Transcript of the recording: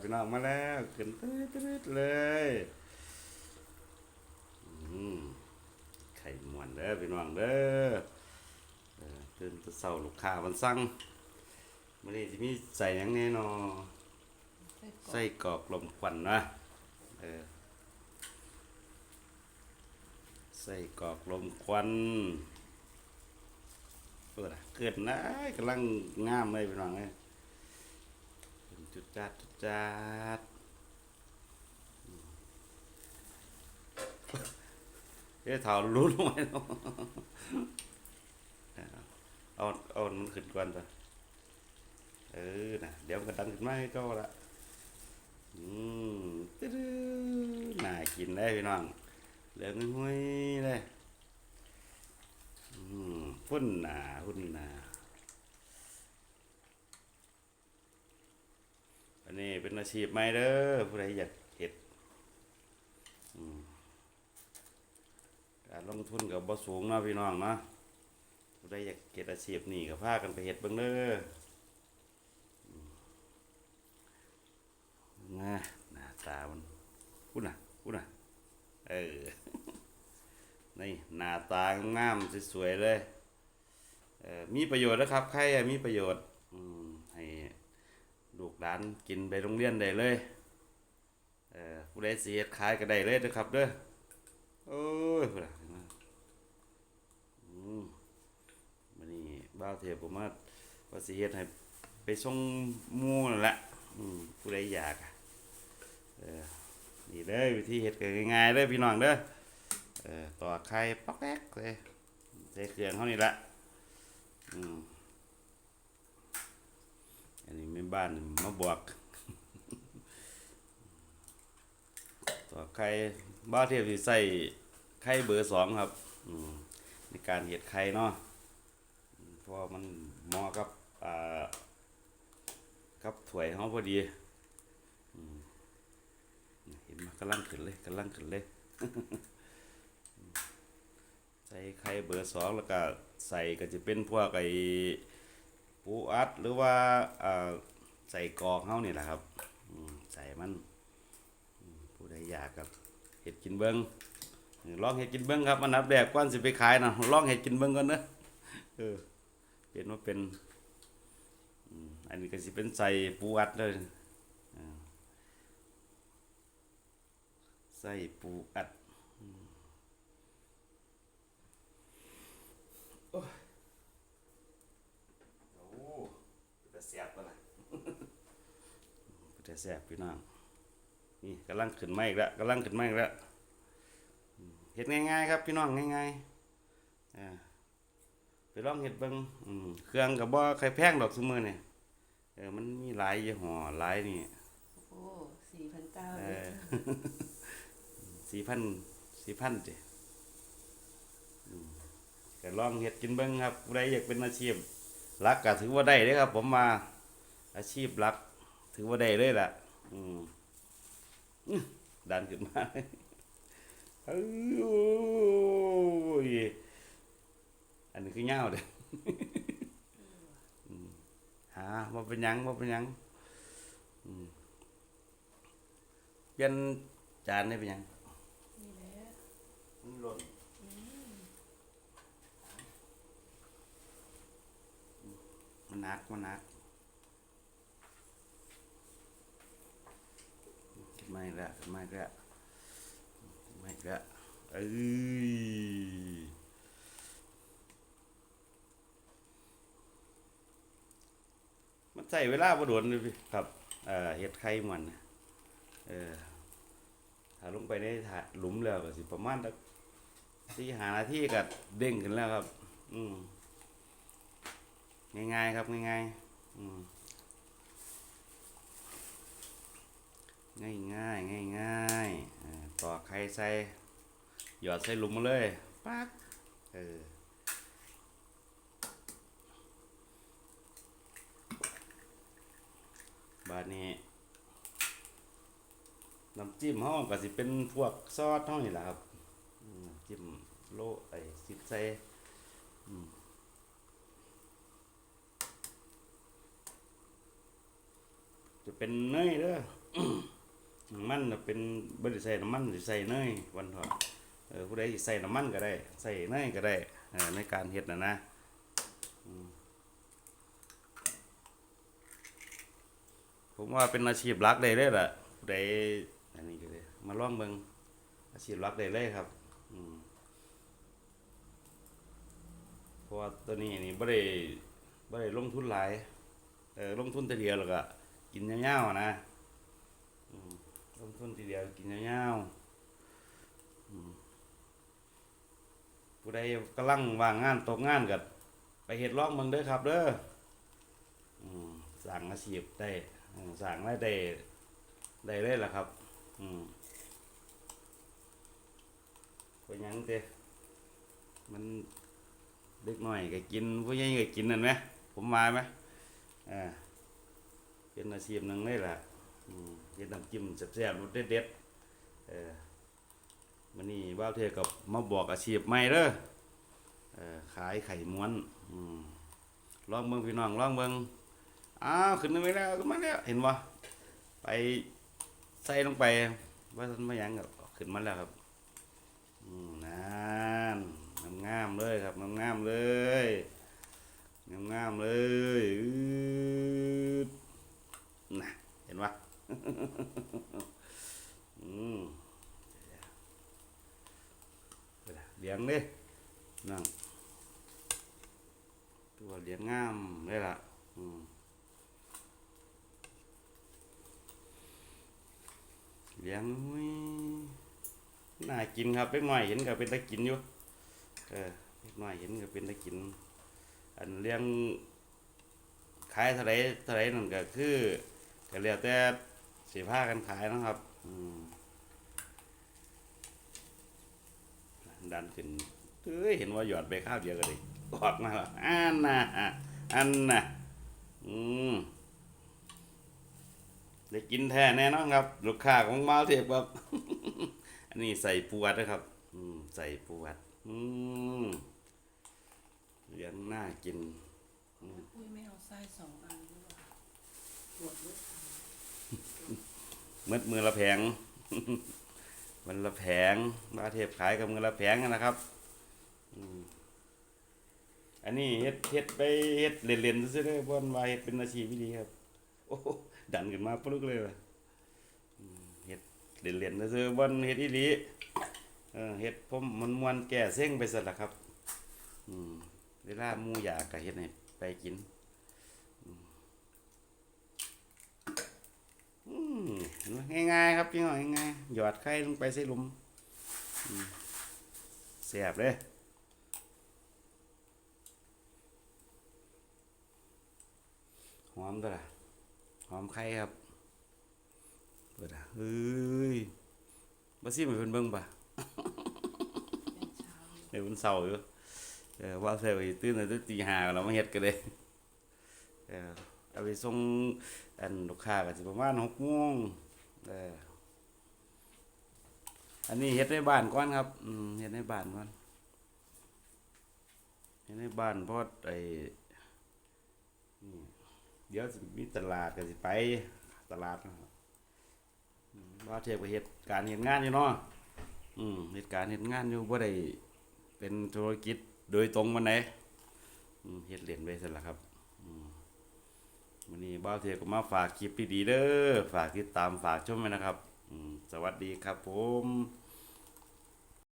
พี่น้องมาแล้วขึ้นตืดตืดเลยอืมไข่มวนเด้อพี่น้องเด้อเตื่นตะเช้าลูกค้ามันสั่งมื้อนี้สิมีใส่ยังแน่นอใส่กรอกลมควันนะเออใส่กรอกลมควันเปิดเกิดนะกำลังงามเลยพี่น้องเอ้ย จุดจัดจุดจัดเอ๊ะเท้ารู้ลงไหมเนอาเอามันขึ้นก่อนจ้ะเออนะเดี๋ยวมันก็ดันขึ้นมาให้เจ้าละอืมตึ๊ดน่ากินได้พี่น้องเหลืองห้วยเลยอืมพุ่นหนาพุ่นหนา อันนี้เป็นอาชีพใหม่เด้อผู้ใดอยากเฮ็ดการลงทุนกับบ่สูงนาะพี่น้องนะผู้ใดอยากเฮ็ดอาชีพนี่ก็พากันไปเฮ็ดเบิ่งเด้อนะหน้าตามันพูดนะพูดนะเออนี่หน้าตางามสวยๆเลยเออมีประโยชน์นะครับใครมีประโยชน์อืม ห้ลูกหลานกินไปโรงเรียนได้เลยเอ่อผู้ใดสิเฮ็ดขายก็ได้เลยนะครับเด้อโอ้ยพุ่นน่ะอืมมื้อนี้บ่าวเทพผมว่าว่าสิเฮ็ดให้ไปส่งหมู่นั่นแหละอืมผู้ใดอยากเออนี่เด้อวิธีเฮ็ดก็ง่ายๆเด้อพี่น้องเด้อเออต่อไข่ป๊อกแป๊กเลยใส่เครื่องเฮานี่ละอืม อันนี้แม่ บ้านมาบอกต่อไข่บ้าเทียบสิใส่ไข่เบอร์สองครับในการเห็ดไข่เนาะเพราะมันเหมาะกับอ่ากับถ้วยเฮาพอดีเห็นมันกำลังขึ้นเลยกำลังขึ้นเลยใส่ไข่เบอร์สองแล้วก็ใส่ก็จะเป็นพวกไอ้ปูอัดหรือว่าอ่อ ใส่กอกเฮานี่แหละครับใส่มันผู้ใดอยากกับเห็ดกินเบิ้งลองเห็ดกินเบิ้งครับอันดับแรกก่อนสิไปขายนะลองเห็ดกินเบิ้งก่อนเนอะเออเห็นว่าเป็นอันนี้ก็สิเป็นใส่ปูอัดเลยใส่ปูอัดอืมโอ้ย โอ้จะแสบปะล่ะ จะแสบพี่น้องนี่กำลังขึ้นมาอีกแล้วกำลังขึ้นมาอีกแล้วอืมเฮ็ดง่ายๆครับพี่น้องง่ายๆอ่าไปลองเฮ็ดเบิ่งอืมเครื่องกับบ่ใครแพงดอกซุมื้อนี่เออมันมีหลายยี่ห้อหลายนี่โอ้สี่พันเก้าเออสี่พันสี่พันจ้ะอืมก็ลองเฮ็ดกินเบิ่งครับผู้ใดอยากเป็นอาชีพหลักก็ถือว่าได้เด้อครับ ผมมาอาชีพหลัก ถือว่าได้เลยล่ะ อืมอื้อดันขึ้นมาเอ้ยอันนี้คือเงาเด้ออืมหาบ่เป็นหยังบ่เป็นหยังอืมเปลี่ยนจานได้เป็นหยังนี่แหละมันหล่นมันหนักมันหนัก ขึ้นมาอีกแล้วขึ้นมาอีกแล้วขึ้นมาอีกแล้วเอ้ยมันใส่เวลาบ่โดนเลยพี่ครับเอ่อเฮ็ดไข่มันเออถ้าลงไปในถาหลุมแล้วก็สิประมาณสักสี่หานาทีก็เด้งขึ้นแล้วครับ อืมง่ายๆครับง่ายๆอืม ง่ายง่ายง่ายง่ายๆอ่าต่อไข่ใส่หยอดใส่หลุมมาเลยปักเออบาดนี้น้ำจิ้มห้องก็สิเป็นพวกซอสห้องนี่แหละครับน้ำจิ้มโลไอ้ซิดใส่จุดเป็นเนยเด้อ มันเป็นบ่ได้ใส่น้ำมันสิใส่เนยวันถอะเออผู้ใดใส่น้ำมันก็ได้ ใส่เนยก็ได้ในการเฮ็ดนะนะผมว่าเป็นอาชีพหลักได้เลยล่ะผู้ใดอันนี้ก็ได้มาลองเบิงอาชีพหลักได้เลยครับอืมเพราะว่าตัวนี้นี่บ่ได้บ่ได้ลงทุนหลายเออลงทุนแต่เดียวแล้วก็กินยาวๆนะ ลงทุนทีเดียวกินยาวๆผู้ใดกำลังว่างงานตกงานกับไปเฮ็ดลองเมืองเด้อครับเด้อสร้างอาชีพได้สร้างรายได้ได้เลยล่ะครับอืมไปยังเต้มันเด็กหน้อยก็กินผู้ใหญ่ก็กินนั่นไหมผมมาไหมอ่าเป็นอาชีพหนึ่งเลยล่ะ เฮ็ดน้ำจิ้มแซ่บๆรสเด็ดๆเออมันนี่บ้าวเทกับมาบอกอาชีพใหม่เด้อเออขายไข่ม้วนอืมลองเบิ่งพี่น้องลองเบิ่งอ้าวขึ้นมาแล้วขึ้นมาแล้วเห็นบ่ไปใส่ลงไปว่าท่านมาหยังก็ขึ้นมาแล้วครับอืมนั่นงามๆเลยครับงามๆเลยงามๆเลยอืดน่ะเห็นปะ อืมเลี้ยงดินั่งตัวเลี้ยงงามเลยล่ะ อืมเลี้ยงน่ากินครับเล็กน้อยเห็นก็เป็นตะกินอยู่ เออเล็กน้อยเห็นก็เป็นตะกิน อันเลี้ยงขายเท่าไรเท่าไรนั่นก็คือก็แล้วแต่ สีผ้ากันขายนะครับดันขึ้นเอ้ยเห็นว่าหยอดไปข้าวเดียวกันเลยออกมาแล้วอันน่ะอันน่ะอืมได้กินแท้แน่นอนครับ ลูกค้าของมาเทียบครับ อันนี้ใส่ปวดนะครับ อืม ใส่ปวด อืมเลี้ยงน่ากินปุ้ยไม่เอาไส้สองอันด้วยว่ะปวดด้วย มืดมือละแผงมันละแผงมาเทพขายกับมือละแผงนะครับอันนี้เฮ็ดเฮ็ดไปเฮ็ดเล่นๆซื่อๆเด้อบ่นว่าเฮ็ดเป็นอาชีพที่ดีครับ โอ้ดันขึ้นมาปลุกเลยว่ะอืมเฮ็ดเล่นๆซื่อๆบ่นเฮ็ดอีหลีเออเฮ็ดผมมันมวนแก่เซ็งไปซั่นล่ะครับ อืมเวลาหมู่อยากก็เฮ็ดให้ไปกิน อืม ง่ายๆครับพี่น้องง่ายๆหยอดไข่ลงไปใส่หลุมอืมเสียบเลยหอมตัวละหอมไข่ครับเปิดอะเฮ้ยมาซิมให้เพิ่นเบิ่งป่ะเป็นเช้าอยู่เดี๋ยวมันเศร้าอยู่เออว่าเสียไปตื่นแต่ตีห้าเรามาเฮ็ดกันเลยเออเอาไปส่งอันลูกค้าก็สิประมาณหกโมง เอออันนี้เฮ็ดในบ้านก่อนครับ อืมเฮ็ดในบ้านก่อนเฮ็ดในบ้านเพราะไอ้เดี๋ยวมีตลาดก็สิไปตลาดบอืมว่าเทพก็เฮ็ดการเฮ็ดงานอยู่เนาะอืมเฮ็ดการเฮ็ดงานอยู่บ่ได้เป็นธุรกิจโดยตรงมันไหนอืมเฮ็ดเล่นไปซั่นล่ะครับ วันนี้บ้าวเทียก็มาฝากคลิปดีๆเด้อฝากติดตามฝากชมไว้นะครับสวัสดีครับผม